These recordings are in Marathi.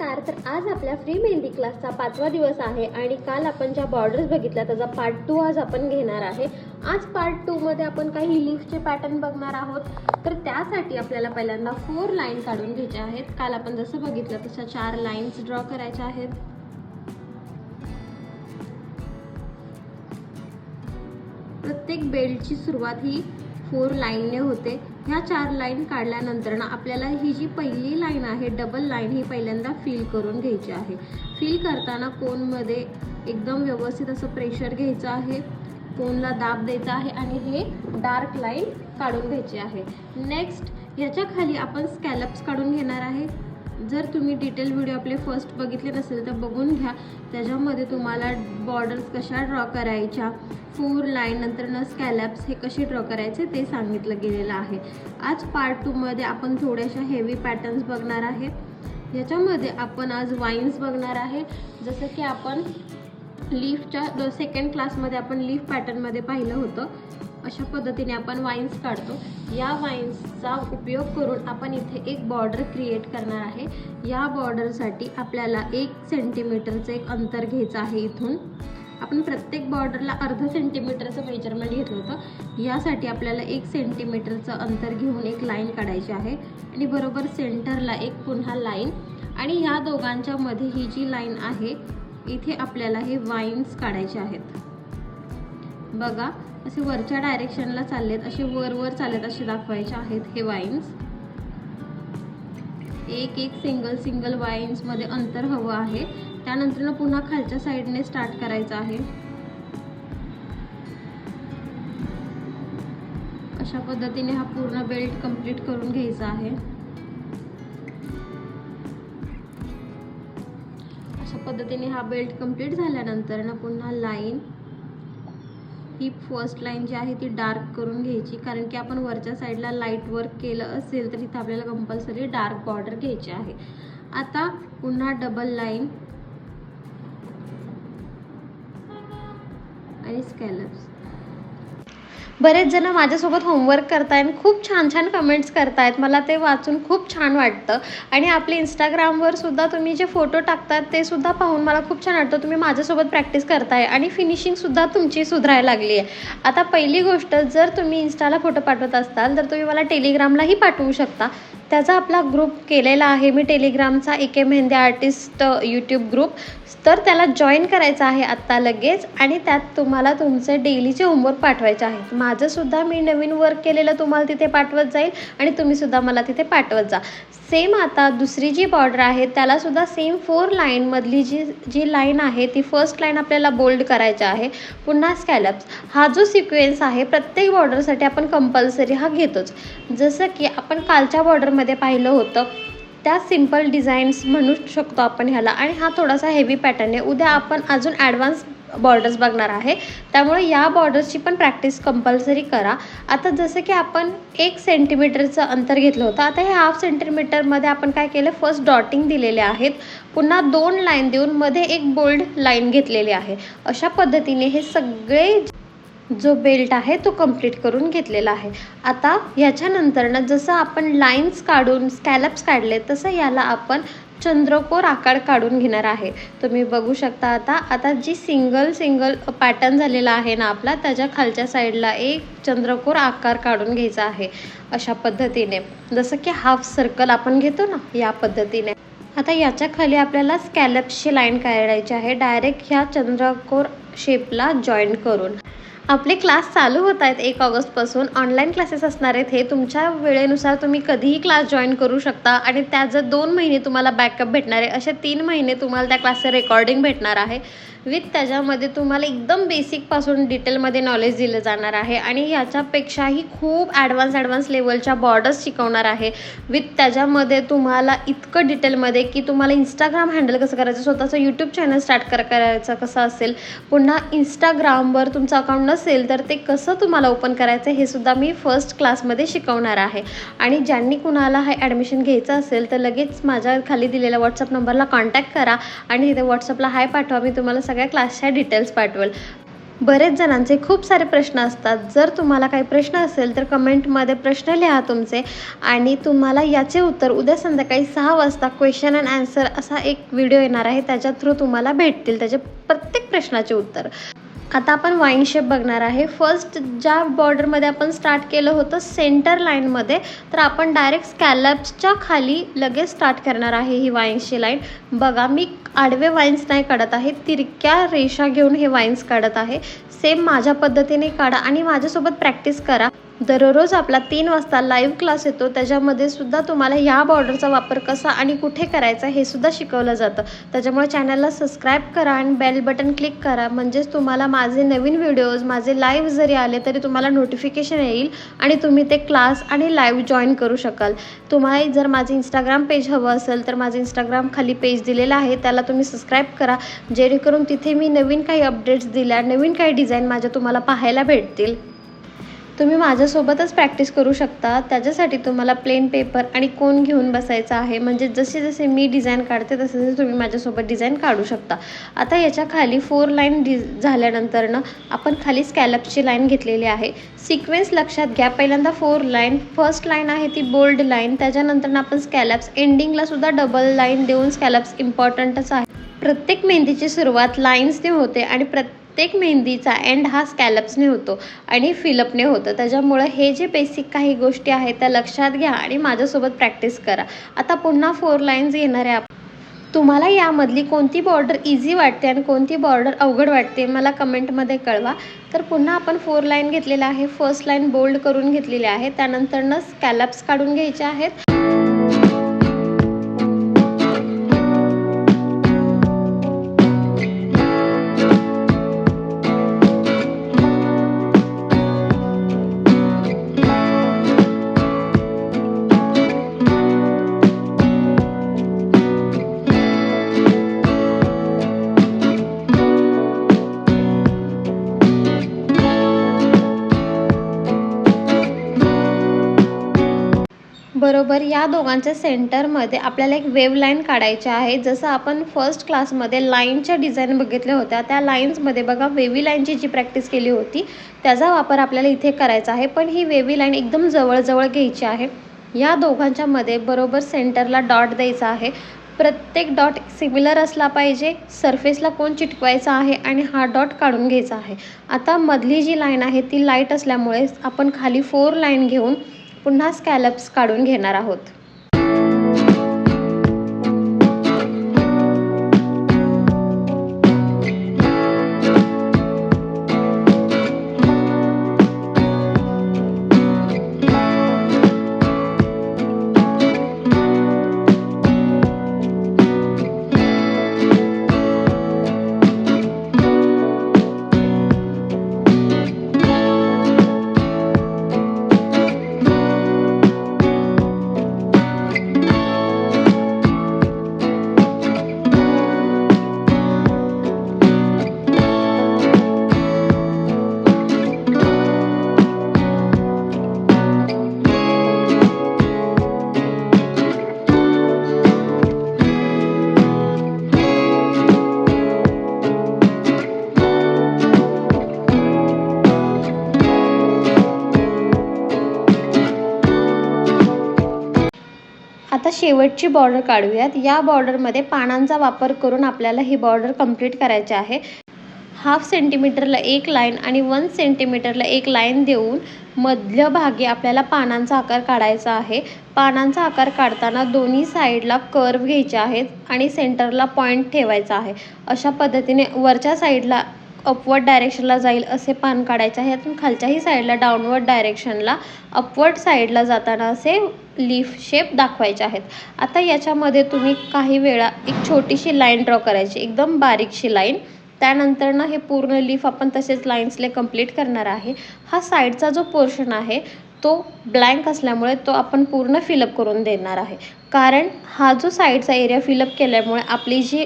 नमस्कार. तर आज आपल्या फ्री मेहंदी क्लासचा पाचवा दिवस आहे आणि काल आपण ज्या बॉर्डर्स बघितल्या त्याचा पार्ट टू आज आपण घेणार आहे. आज पार्ट टूमध्ये आपण काही लीफचे पॅटर्न बघणार आहोत. तर त्यासाठी आपल्याला पहिल्यांदा फोर लाईन काढून घ्यायच्या आहेत. काल आपण जसं बघितलं तशा चार लाईन्स ड्रॉ करायच्या आहेत. प्रत्येक बेल्टची सुरुवात ही फोर लाईनने होते. ह्या चार लाईन काढल्यानंतर ना आपल्याला ही जी पहिली लाईन आहे डबल लाईन ही पहिल्यांदा फील करून घ्यायची आहे. फील करताना कोनमध्ये एकदम व्यवस्थित असं प्रेशर घ्यायचं आहे कोनला दाब द्यायचा आहे आणि हे डार्क लाईन काढून घ्यायची आहे. नेक्स्ट ह्याच्या खाली आपण स्कॅलप्स काढून घेणार आहे. जर तुम्ही डिटेल व्हिडिओ आपले फर्स्ट बघितले नसेल तर बघून घ्या. त्याच्यामध्ये तुम्हाला बॉर्डर्स कशा ड्रॉ करायच्या फोर लाईन नंतर न स्कॅलॅप्स हे कसे ड्रॉ करायचे ते सांगितलं गेलेलं आहे. आज पार्ट टूमध्ये आपण थोड्याशा हेवी पॅटर्न्स बघणार आहे याच्यामध्ये आपण आज वाईन्स बघणार आहे. जसं की आपण लीफच्या सेकंड क्लासमध्ये आपण लीफ पॅटर्नमध्ये पाहिलं होतं. अशा पद्धतीने आपण वाईन्स काढतो. या वाईन्सचा उपयोग करून आपण इथे एक बॉर्डर क्रिएट करणार आहे. या बॉर्डरसाठी आपल्याला एक सेंटीमीटरचं एक अंतर घ्यायचं आहे इथून. आपण प्रत्येक बॉर्डरला अर्ध सेंटीमीटरचं मेजरमेंट घेतलं होतं. यासाठी आपल्याला एक सेंटीमीटरचं अंतर घेऊन एक लाईन काढायची आहे. आणि बरोबर सेंटरला एक पुन्हा लाईन. आणि ह्या दोघांच्या मध्ये ही जी लाईन आहे इथे आपल्याला हे वाईन्स काढायचे आहेत. बघा असे वरच्या डायरेक्शनला चाललेत असे वर वर चाललेत असे दाखवायचे आहेत हे वाईन्स. एक एक सिंगल सिंगल वाईन्समध्ये अंतर हवं आहे. त्यानंतर पुन्हा खालच्या साईडने स्टार्ट करायचं आहे. अशा पद्धतीने हा पूर्ण बेल्ट कंप्लीट करून घ्यायचा आहे. अशा पद्धतीने हा बेल्ट कंप्लीट झाल्यानंतर ना पुन्हा लाईन ही फर्स्ट लाईन जी आहे ती डार्क करून घ्यायची. कारण की आपण वरच्या साईडला लाइट वर्क केलं असेल तर इथं आपल्याला कंपल्सरी डार्क बॉर्डर घ्यायची आहे. आता पुन्हा डबल लाईन आणि स्कॅलप्स बरेच जण माझ्यासोबत होमवर्क करतायत. खूप छान छान कमेंट्स करतायत. मला ते वाचून खूप छान वाटतं. आणि आपले इंस्टाग्रामवर सुद्धा तुम्ही जे फोटो टाकतात ते सुद्धा पाहून मला खूप छान वाटतं. तुम्ही माझ्यासोबत प्रॅक्टिस करताय आणि फिनिशिंगसुद्धा तुमची सुधारायला लागली आहे. आता पहिली गोष्ट जर तुम्ही इन्स्टाला फोटो पाठवत असाल तर तुम्ही मला टेलिग्रामलाही पाठवू शकता. त्याचा आपला ग्रुप केलेला आहे. मी टेलिग्रामचा A K Mehndi artist YouTube group तर त्याला जॉईन करायचं आहे आत्ता लगेच आणि त्यात तुम्हाला तुमचे डेलीचे होमवर्क पाठवायचे आहेत. माझंसुद्धा मी नवीन वर्क केलेलं तुम्हाला तिथे पाठवत जाईल आणि तुम्हीसुद्धा मला तिथे पाठवत जा. सेम आता दुसरी जी बॉर्डर आहे त्यालासुद्धा सेम फोर लाईनमधली जी जी लाईन आहे ती फर्स्ट लाईन आपल्याला बोल्ड करायची आहे. पुन्हा स्कॅलप्स हा जो सिक्वेन्स आहे प्रत्येक बॉर्डरसाठी आपण कंपल्सरी हा घेतोच. जसं की आपण कालच्या बॉर्डरमध्ये पाहिलं होतं त्या सिंपल डिझाईन्स म्हणू शकतो आपण ह्याला. आणि हा थोडासा हेवी पॅटर्न आहे. उद्या आपण अजून ॲडव्हान्स बॉर्डर्स बघणार आहे. त्यामुळे या बॉर्डर्सची पण प्रॅक्टिस कंपल्सरी करा. आता जसं की आपण एक सेंटीमीटरचं अंतर घेतलं होतं. आता हे हाफ सेंटीमीटरमध्ये आपण काय केलं? फर्स्ट डॉटिंग दिलेले आहेत. पुन्हा दोन लाईन देऊन मध्ये एक बोल्ड लाईन घेतलेली आहे. अशा पद्धतीने हे सगळे जो बेल्ट आहे तो कंप्लीट करून घेतलेला आहे. आता ह्याच्यानंतरनं जसं आपण लाईन्स काढून स्कॅलप्स काढले तसं याला आपण चंद्रकोर आकार काढून घेणार आहे. तुम्ही बघू शकता आता आता जी सिंगल सिंगल पॅटर्न झालेला आहे ना आपला त्याच्या खालच्या साईडला एक चंद्रकोर आकार काढून घ्यायचा आहे अशा पद्धतीने. जसं की हाफ सर्कल आपण घेतो ना या पद्धतीने. आता याच्या खाली आपल्याला स्कॅलप्सची लाईन काढायची आहे डायरेक्ट ह्या चंद्रकोर शेपला जॉईंट करून. आपले क्लास चालू होत आहेत एक ऑगस्टपासून. ऑनलाईन क्लासेस असणार आहेत. हे तुमच्या वेळेनुसार तुम्ही कधीही क्लास जॉईन करू शकता आणि त्या जर दोन महिने तुम्हाला बॅकअप भेटणार आहे. असे तीन महिने तुम्हाला त्या क्लासचं रेकॉर्डिंग भेटणार आहे. विथ त्याच्यामध्ये तुम्हाला एकदम बेसिकपासून डिटेलमध्ये नॉलेज दिलं जाणार आहे. आणि ह्याच्यापेक्षाही खूप ॲडव्हान्स ॲडव्हान्स लेवलच्या बॉर्डर्स शिकवणार आहे. विथ त्याच्यामध्ये तुम्हाला इतकं डिटेलमध्ये की तुम्हाला इंस्टाग्राम हँडल कसं करायचं स्वतःचं यूट्यूब चॅनल स्टार्ट कर करायचं कसं असेल पुन्हा इंस्टाग्रामवर तुमचं अकाउंट नसेल तर ते कसं तुम्हाला ओपन करायचं हे सुद्धा मी फर्स्ट क्लासमध्ये शिकवणार आहे. आणि ज्यांनी कुणाला हे ॲडमिशन घ्यायचं असेल तर लगेच माझ्या खाली दिलेल्या व्हॉट्सअप नंबरला कॉन्टॅक्ट करा. आणि इथे व्हॉट्सअपला हाय पाठवा मी तुम्हाला सगळ्या क्लासच्या डिटेल्स पाठवेल. बरेच जणांचे खूप सारे प्रश्न असतात. जर तुम्हाला काही प्रश्न असेल तर कमेंटमध्ये प्रश्न लिहा तुमचे आणि तुम्हाला याचे उत्तर उद्या संध्याकाळी सहा वाजता क्वेश्चन अँड आन्सर असा एक व्हिडिओ येणार आहे. त्याच्या थ्रू तुम्हाला भेटतील. त्याचे प्रत्येक प्रश्नाचे उत्तर. आता आपण वाईन शेप बघणार आहे. फर्स्ट ज्या बॉर्डरमध्ये आपण स्टार्ट केलं होतं सेंटर लाईनमध्ये तर आपण डायरेक्ट स्कॅलप्सच्या खाली लगेच स्टार्ट करणार आहे ही वाईन्सची लाईन बघा मी आडवे वाईन्स नाही काढत आहे तिरक्या रेषा घेऊन हे वाईन्स काढत आहे. सेम माझ्या पद्धतीने काढा आणि माझ्यासोबत प्रॅक्टिस करा. दररोज आपला तीन वाजता लाईव्ह क्लास येतो. त्याच्यामध्ये सुद्धा तुम्हाला ह्या बॉर्डरचा वापर कसा आणि कुठे करायचा हे सुद्धा शिकवलं जातं. त्याच्यामुळे चॅनलला सबस्क्राईब करा आणि बेल बटन क्लिक करा. म्हणजेच तुम्हाला माझे नवीन व्हिडिओज माझे लाईव्ह जरी आले तरी तुम्हाला नोटिफिकेशन येईल आणि तुम्ही ते क्लास आणि लाईव्ह जॉईन करू शकाल. तुम्हाला जर माझे इंस्टाग्राम पेज हवं असेल तर माझं इंस्टाग्राम खाली पेज दिलेलं आहे. त्याला तुम्ही सबस्क्राईब करा. जेणेकरून तिथे मी नवीन काही अपडेट्स दिल्या नवीन काही डिझाईन माझ्या तुम्हाला पाहायला भेटतील. तुम्ही माझ्यासोबतच प्रॅक्टिस करू शकता. त्याच्यासाठी तुम्हाला प्लेन पेपर आणि कोण घेऊन बसायचं आहे. म्हणजे जसे जसे मी डिझाईन काढते तसे तसे तुम्ही माझ्यासोबत डिझाईन काढू शकता. आता याच्या खाली फोर लाईन डि झाल्यानंतरनं आपण खाली स्कॅलपची लाईन घेतलेली आहे. सिक्वेन्स लक्षात घ्या. पहिल्यांदा फोर लाईन फर्स्ट लाईन आहे ती बोल्ड लाईन त्याच्यानंतर आपण स्कॅलप्स एंडिंगला सुद्धा डबल लाईन देऊन स्कॅलप्स इम्पॉर्टंटच आहे. प्रत्येक मेहंदीची सुरुवात लाईन्सने होते आणि प्रत्येक प्रत्येक मेहंदीचा एंड हा स्कॅलप्सने होतो आणि फिलअपने होतं. त्याच्यामुळं हे जे बेसिक काही गोष्टी आहेत त्या लक्षात घ्या आणि माझ्यासोबत प्रॅक्टिस करा. आता पुन्हा फोर लाईन्स येणार आहे. तुम्हाला यामधली कोणती बॉर्डर इझी वाटते आणि कोणती बॉर्डर अवघड वाटते मला कमेंटमध्ये कळवा. तर पुन्हा आपण फोर लाईन घेतलेला आहे. फर्स्ट लाईन बोल्ड करून घेतलेली आहे. त्यानंतरनं स्कॅलप्स काढून घ्यायचे आहेत. बरोबर या दोघांच्या सेंटरमध्ये आपल्याला एक वेव लाईन काढायची आहे. जसं आपण फर्स्ट क्लासमध्ये लाईनच्या डिझाईन बघितल्या होत्या त्या लाईन्समध्ये बघा वेवी लाईनची जी प्रॅक्टिस केली होती त्याचा वापर आपल्याला इथे करायचा आहे. पण ही वेवी लाईन एकदम जवळजवळ घ्यायची आहे. या दोघांच्या मध्ये बरोबर सेंटरला डॉट द्यायचा आहे. प्रत्येक डॉट सिमिलर असला पाहिजे सरफेसला कोण चिटकवायचा आहे आणि हा डॉट काढून घ्यायचा आहे. आता मधली जी लाईन आहे ती लाइट असल्यामुळे आपण खाली फोर लाईन घेऊन पुन्हा स्कॅलप्स काढून घेणार आहोत. आता शेवटची बॉर्डर काढूयात. या बॉर्डरमध्ये पानांचा वापर करून आपल्याला ही बॉर्डर कंप्लीट करायची आहे. हाफ सेंटीमीटरला एक लाईन आणि वन सेंटीमीटरला एक लाईन देऊन मध्यभागी आपल्याला पानांचा आकार काढायचा आहे. पानांचा आकार काढताना दोन्ही साईडला कर्व घ्यायचे आहेत आणि सेंटरला पॉईंट ठेवायचा आहे. अशा पद्धतीने वरच्या साईडला अपवर्ड डायरेक्शनला जाईल असे पान काढायचे आहे. आणि खालच्याही साईडला डाऊनवर्ड डायरेक्शनला अपवर्ड साईडला जाताना असे लीफ शेप दाखवायचे आहेत. आता याच्यामध्ये तुम्ही काही वेळा एक छोटीशी लाईन ड्रॉ करायची एकदम बारीकशी लाईन त्यानंतरनं हे पूर्ण लीफ आपण तसेच लाईन्सले कंप्लीट करणार आहे. हा साईडचा जो पोर्शन आहे तो ब्लँक असल्यामुळे तो आपण पूर्ण फिलअप करून देणार आहे. कारण हा जो साईडचा एरिया फिलअप केल्यामुळे आपली जी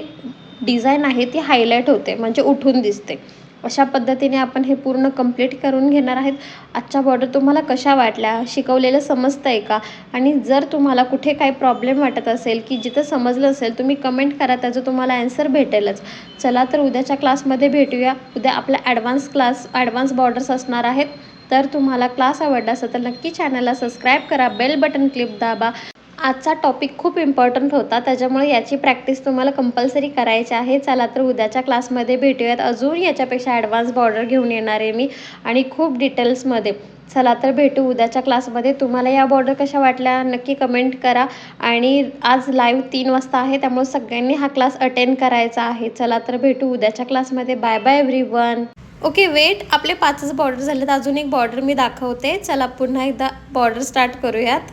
डिझाईन आहे ती हायलाईट होते म्हणजे उठून दिसते. अशा पद्धतीने आपण हे पूर्ण कंप्लीट करून घेणार आहेत. आजच्या बॉर्डर तुम्हाला कशा वाटल्या? शिकवलेलं समजतं आहे का? आणि जर तुम्हाला कुठे काही प्रॉब्लेम वाटत असेल की जिथं समजलं असेल तुम्ही कमेंट करा त्याचं तुम्हाला ॲन्सर भेटेलच. चला तर उद्याच्या क्लासमध्ये भेटूया. उद्या आपला ॲडव्हान्स क्लास ॲडव्हान्स बॉर्डर्स असणार आहेत. तर तुम्हाला क्लास आवडला असेल तर नक्की चॅनलला सबस्क्राईब करा. बेल बटन क्लिप दाबा. आजचा टॉपिक खूप इम्पॉर्टंट होता. त्याच्यामुळे याची प्रॅक्टिस तुम्हाला कंपल्सरी करायची आहे. चला तर उद्याच्या क्लासमध्ये भेटूयात. अजून याच्यापेक्षा ॲडव्हान्स बॉर्डर घेऊन येणार आहे मी आणि खूप डिटेल्समध्ये चला तर भेटू उद्याच्या क्लासमध्ये तुम्हाला या बॉर्डर कशा वाटल्या नक्की कमेंट करा. आणि आज लाईव्ह तीन वाजता आहे त्यामुळे सगळ्यांनी हा क्लास अटेंड करायचा आहे. चला तर भेटू उद्याच्या क्लासमध्ये bye bye everyone okay wait आपले पाचच बॉर्डर झालेत. अजून एक बॉर्डर मी दाखवते. चला पुन्हा एकदा बॉर्डर स्टार्ट करूयात.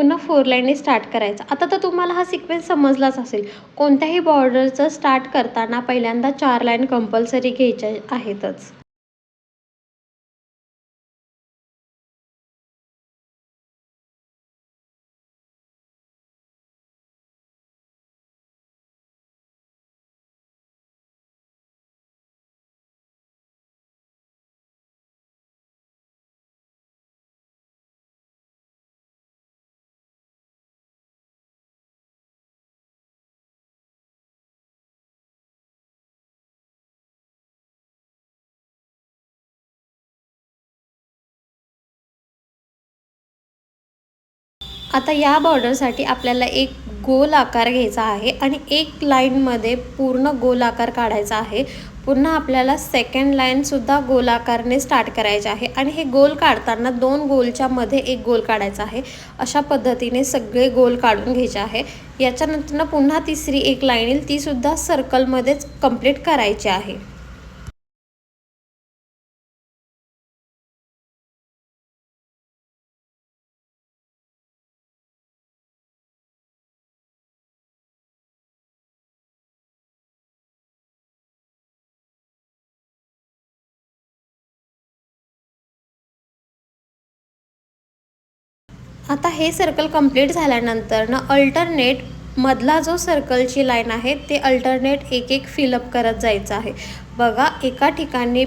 पुन्हा फोर लाईनने स्टार्ट करायचं. आता तर तुम्हाला हा सिक्वेन्स समजलाच असेल. कोणत्याही बॉर्डरचं स्टार्ट करताना पहिल्यांदा चार लाईन कंपल्सरी घ्यायच्या आहेतच. आता या बॉर्डरसाठी आपल्याला एक गोल आकार घ्यायचा आहे आणि एक लाईनमध्ये पूर्ण गोल आकार काढायचा आहे. पुन्हा आपल्याला सेकंड लाईनसुद्धा गोल आकारने स्टार्ट करायचे आहे आणि हे गोल काढताना दोन गोलच्या मध्ये एक गोल काढायचा आहे. अशा पद्धतीने सगळे गोल काढून घ्यायचे आहे. याच्यानंतर पुन्हा तिसरी एक लाईन येईल तीसुद्धा सर्कलमध्येच कंप्लीट करायची आहे. आता हे सर्कल कंप्लीट झाल्यानंतर ना अल्टरनेट मधला जो सर्कलची लाईन आहे ते अल्टरनेट एक एक फिलअप करत जायचं आहे. बघा एका ठिकाणी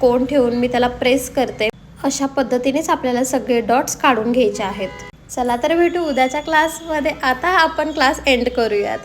कोण ठेवून मी त्याला प्रेस करते अशा पद्धतीनेच आपल्याला सगळे डॉट्स काढून घ्यायचे आहेत. चला तर भेटू उद्याच्या क्लासमध्ये आता आपण क्लास एंड करूयात.